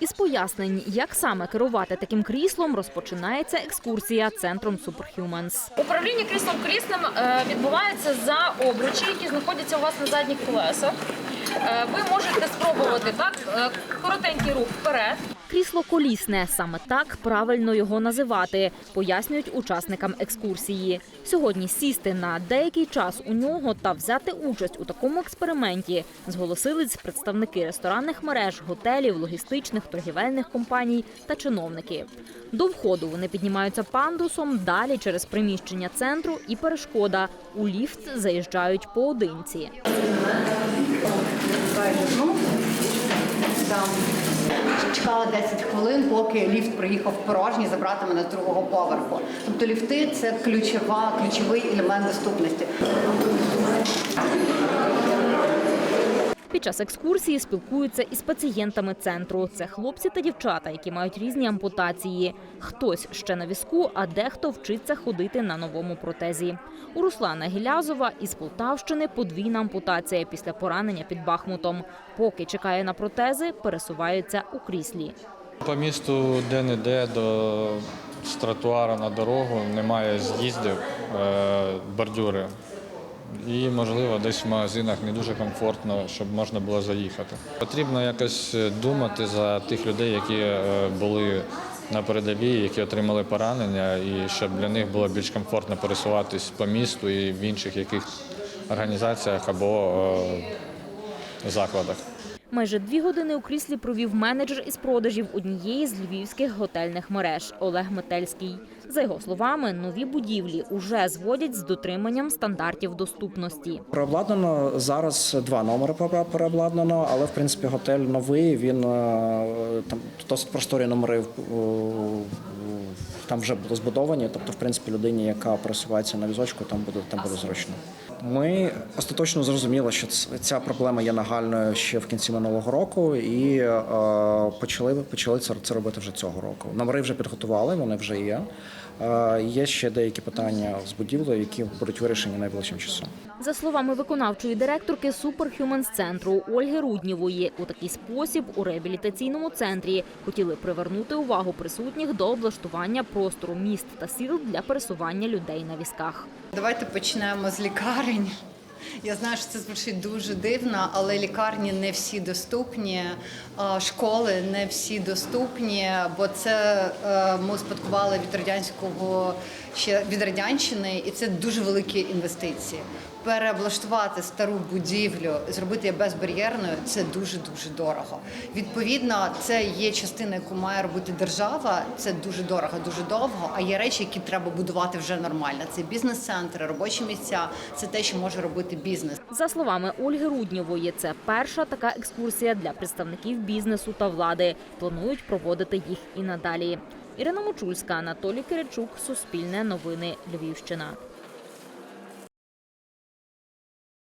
Із пояснень, як саме керувати таким кріслом, розпочинається екскурсія центром Superhumans. Управління кріслом колісним е, відбувається за обручі, які знаходяться у вас на задніх колесах. Е, Ви можете спробувати так е, коротенький рух вперед. Крісло колісне саме так правильно його називати, пояснюють учасникам екскурсії. Сьогодні сісти на деякий час у нього та взяти участь у такому експерименті зголосились представники ресторанних мереж, готелів, логістичних, торгівельних компаній та чиновники. До входу вони піднімаються пандусом, далі через приміщення центру і перешкода. У ліфт заїжджають поодинці. Чекала 10 хвилин, поки ліфт приїхав порожній забрати мене з другого поверху. Тобто ліфти це ключова, ключовий елемент доступності. Під час екскурсії спілкуються із пацієнтами центру. Це хлопці та дівчата, які мають різні ампутації. Хтось ще на візку, а дехто вчиться ходити на новому протезі. У Руслана Гілязова із Полтавщини подвійна ампутація після поранення під Бахмутом. Поки чекає на протези, пересувається у кріслі. По місту де-не-де до з тротуара на дорогу немає з'їздів, е, бордюри. І, можливо, десь в магазинах не дуже комфортно, щоб можна було заїхати. Потрібно якось думати за тих людей, які е, були на передовій, які отримали поранення, і щоб для них було більш комфортно пересуватись по місту і в інших яких організаціях або е, закладах. Майже дві години у кріслі провів менеджер із продажів однієї з львівських готельних мереж Олег Метельський. За його словами, нові будівлі уже зводять з дотриманням стандартів доступності. Переобладнано зараз два номери пере- переобладнано, але в принципі готель новий. Він е, там досить просторі номери е, там вже були збудовані. Тобто, в принципі, людині, яка пересувається на візочку, там буде там буде зручно. Ми остаточно зрозуміли, що ця проблема є нагальною ще в кінці минулого року, і е, почали почали це робити вже цього року. Номери вже підготували, вони вже є. Е, Є ще деякі питання з будівлею, які будуть вирішені найближчим часом. За словами виконавчої директорки Superhumans центру Ольги Руднєвої, у такий спосіб у реабілітаційному центрі хотіли привернути увагу присутніх до облаштування простору міст та сіл для пересування людей на візках. Давайте почнемо з лікарень. Я знаю, що це звучить дуже дивно, але лікарні не всі доступні, школи не всі доступні, бо це е, ми успадкували від радянського ще від радянщини, і це дуже великі інвестиції. Переоблаштувати стару будівлю, зробити її безбар'єрною це дуже дуже дорого. Відповідно, це є частина, яку має робити держава. Це дуже дорого, дуже довго. А є речі, які треба будувати вже нормально. Це бізнес-центри, робочі місця. Це те, що може робити бізнес. За словами Ольги Руднєвої, це перша така екскурсія для представників бізнесу та влади. Планують проводити їх і надалі. Ірина Мочульська, Анатолій Киричук, Суспільне новини, Львівщина.